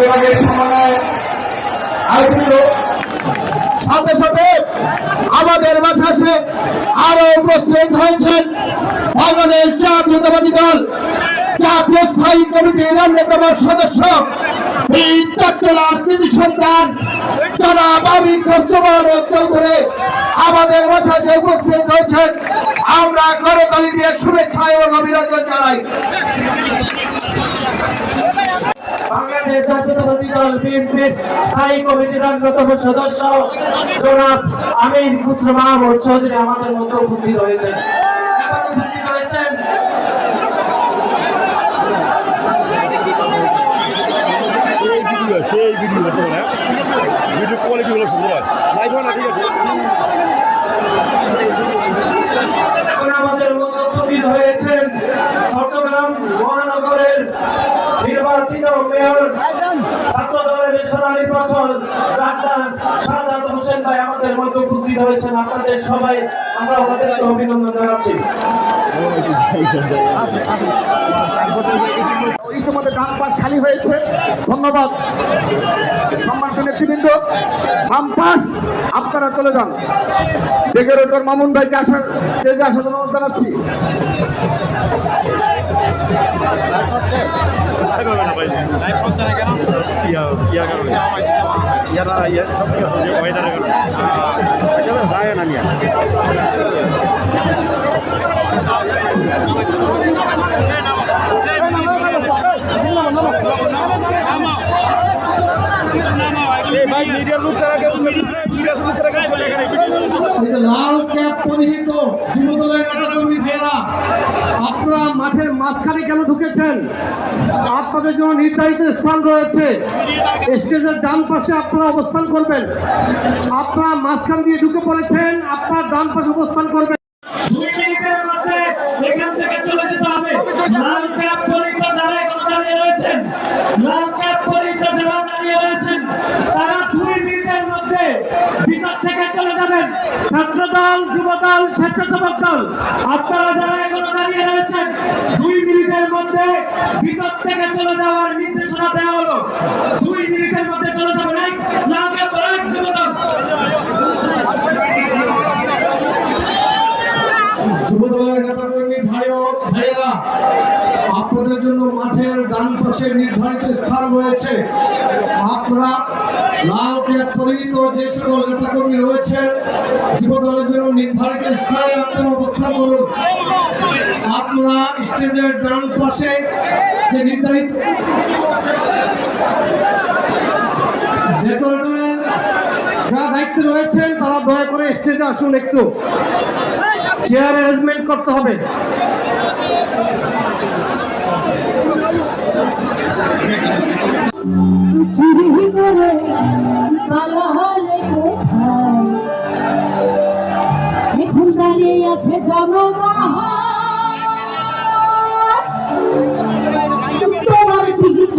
বিভাগের সমন্বয়ে আয়োজিত সাথে সাথে আমাদের মাঝে আছে আরও উপস্থিত হয়েছেন বাংলাদেশ জাতীয়তাবাদী দল, জাতীয় স্থায়ী কমিটির অন্যতম সদস্য চট্টলার কৃতি সন্তান জনাব মাহমুদ চৌধুরী আমাদের মাঝে উপস্থিত হয়েছেন। আমরা করতালি দিয়ে শুভেচ্ছা এবং অভিনন্দন জানাই। বাংলাদেশ দল বিএনপির স্থায়ী কমিটির অন্যতম সদস্য জনাব আমির মাহমুদ চৌধুরী আমাদের মধ্যে উপস্থিত হয়েছেন। হয় আমাদের মধ্যে উপস্থিত হয়েছেন চট্টগ্রাম মহানগরের নির্বাচিত মেয়র ছাত্র দলের সোনালী ফসল ডাক্তার সাদাত হোসেন ভাই আমাদের মধ্যে উপস্থিত হয়েছেন। আপনাদের সবাই আমরা ওনাদেরকে অভিনন্দন জানাচ্ছি। ইতিমধ্যে ডান পাশ খালি হয়েছে। ধন্যবাদ। সম্মানিত নেতৃবৃন্দ বাম পাশ আপনারা চলে যান। ডেকোরেটর মামুন ভাইকে আসার স্টেজে আসার জন্য জানাচ্ছি। লাইভ হবে না ভাই লাইভ হচ্ছে না কেন ইয়া ইয়া কারণে ইয়ারা ইয়া সব ঠিক আছে যে ওয়েদারের কারণে এটা যায় না নিয়া এই ভাই মিডিয়ার লোক ছাড়া কেউ মিডিয়ার লোক ছাড়া কেউ এখানে এই যে লাল ক্যাপ পরিহিত যুবদলের নেতাকর্মী ভাইয়েরা আপনারা মাঠের মাঝখানে কেন ঢুকেছেন? আপনাদের জন্য নির্ধারিত স্থান রয়েছে। স্টেজের ডান পাশে আপনারা অবস্থান করবেন। আপনারা মাঝখান দিয়ে ঢুকে পড়েছেন, আপনার ডান পাশে অবস্থান করবেন। দুই মিনিটের ছাত্র দল যুব দল স্বেচ্ছাসেবক দল, আপনারা যারা এখনও দাঁড়িয়ে রয়েছেন, দুই মিনিটের মধ্যে ভিতর থেকে চলে যাওয়ার নির্দেশনা দেওয়া হলো। দুই মিনিটের মধ্যে চলে লাল যুব জন্য মাঠের ডান পাশে নির্ধারিত স্থান রয়েছে। লাল যে সকল নেতাকর্মী রয়েছে জন্য নির্ধারিত স্থানে আপনারা অবস্থান করুন। আপনারা স্টেজের ডান পাশে যে নির্ধারিত যারা তারা দয়া করে স্টেজে আসুন একটু। চেয়ার অ্যারেঞ্জমেন্ট করতে হবে। এখন দাঁড়িয়ে আছে জনগণ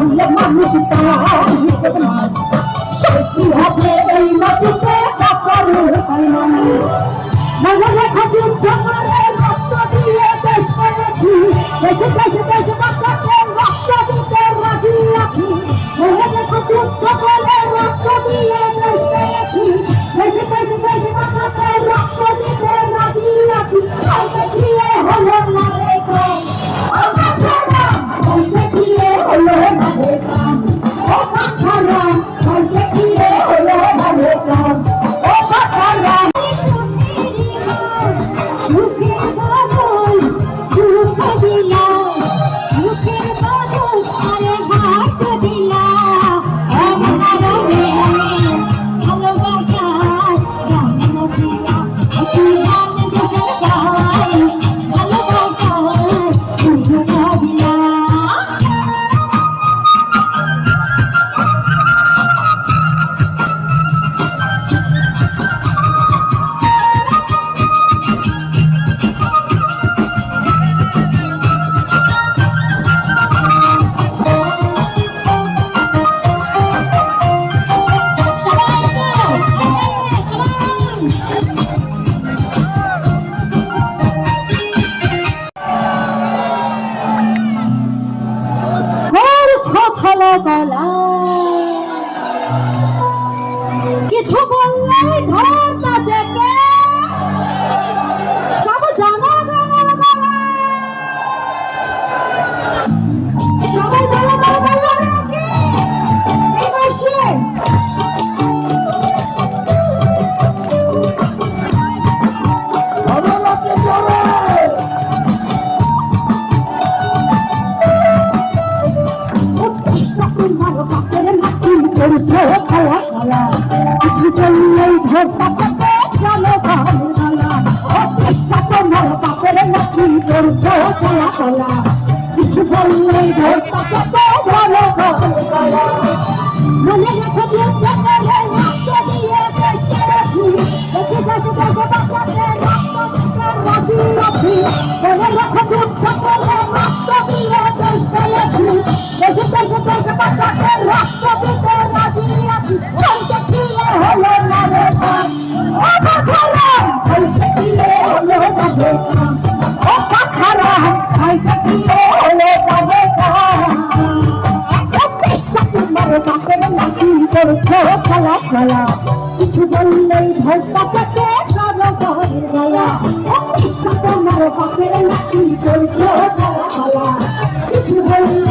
করে মারলে মানুষ তার হিসেব নাই শাস্তি হবে এই মাটিতে বাঁচার উপায় নাই মনে রেখা যুদ্ধ করে রক্ত দিয়ে বাপের নাকি করছে ছায়া ছায়া কিছু বললেই ধরতা চেপে গলা উৎকৃষ্ট তোমার বাপের নাকি করছে ছায়া ছায়া কিছু বললেই ধরতা চেপে গলা মনে রেখো যে রক্ত দিয়ে দেশ করেছি বেঁচে দেশে দেশে বাঁচাতে রক্ত রাজি আছি মনে রেখো যে ব্যাপারে করছ খেলা খেলা কিছু বললেই ভোটটা চাকে চলো ঘরের গলা তোমার বাপের নাকি করছ খেলা খেলা কিছু বললেই